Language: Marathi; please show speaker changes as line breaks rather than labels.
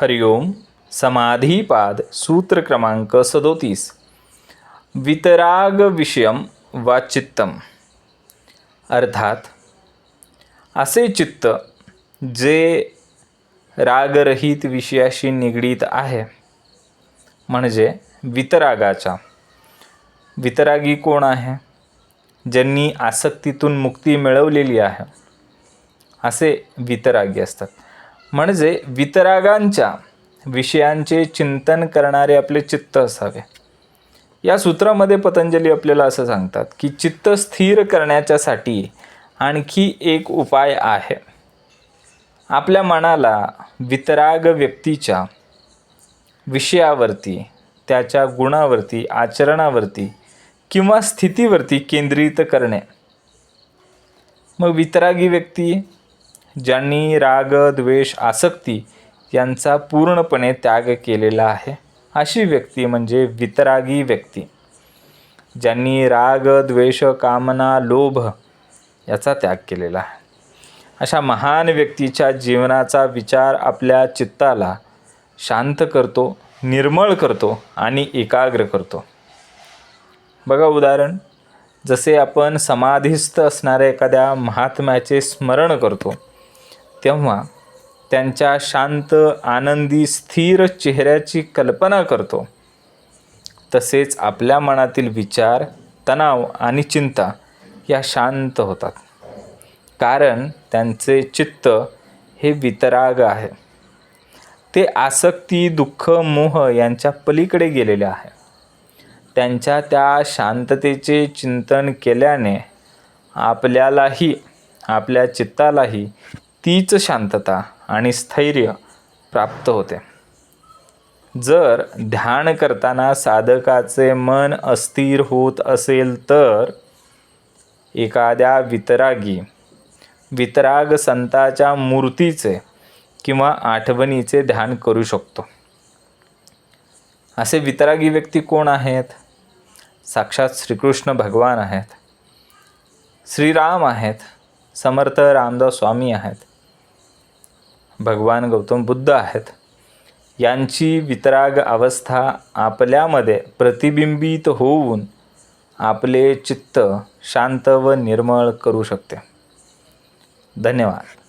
हरिओम समाधीपाद सूत्र क्रमांक सदोतीस. वितराग विषयम वा चित्तम. अर्थात असे चित्त जे रागरहित विषयाशी निगडीत आहे म्हणजे वितरागाच्या वितरागी कोण आहे? ज्यांनी आसक्तीतून मुक्ती मिळवलेली आहे. असे वितरागी असतात. म्हणजे वितरागांच्या विषयांचे चिंतन करणारे आपले चित्त असावे. या सूत्रामध्ये पतंजली आपल्याला असं सांगतात की चित्त स्थिर करण्याच्यासाठी आणखी एक उपाय आहे. आपल्या मनाला वितराग व्यक्तीच्या विषयावरती त्याच्या गुणावरती आचरणावरती किंवा स्थितीवरती केंद्रित करणे. मग वितरागी व्यक्ती ज्यांनी राग द्वेष आसक्ती यांचा पूर्णपणे त्याग केलेला आहे. अशी व्यक्ती म्हणजे वितरागी व्यक्ती. ज्यांनी राग द्वेष कामना लोभ याचा त्याग केलेला आहे. अशा महान व्यक्तीच्या जीवनाचा विचार आपल्या चित्ताला शांत करतो निर्मळ करतो आणि एकाग्र करतो. बघा उदाहरण. जसे आपण समाधीस्थ असणाऱ्या एखाद्या महात्म्याचे स्मरण करतो तेव्हा त्यांच्या शांत आनंदी स्थिर चेहऱ्याची कल्पना करतो. तसेच आपल्या मनातील विचार तणाव आणि चिंता या शांत होतात. कारण त्यांचे चित्त हे वितराग आहे. ते आसक्ती दुःख मोह यांच्या पलीकडे गेलेले आहे. त्यांच्या त्या शांततेचे चिंतन केल्याने आपल्यालाही आपल्या चित्तालाही तीच शांतता आणि स्थैर्य प्राप्त होते. जर ध्यान करताना साधकाचे मन अस्थिर होत असेल तर एखाद्या वितरागी वितराग संताच्या मूर्तीचे किंवा आठवणीचे ध्यान करू शकतो. असे वितरागी व्यक्ती कोण आहेत? साक्षात श्रीकृष्ण भगवान आहेत. श्रीराम आहेत. समर्थ रामदास स्वामी आहेत. भगवान गौतम बुद्ध आहेत. यांची वितराग अवस्था आपल्यामध्ये प्रतिबिंबित होऊन आपले चित्त शांत व निर्मळ करू शकते. धन्यवाद.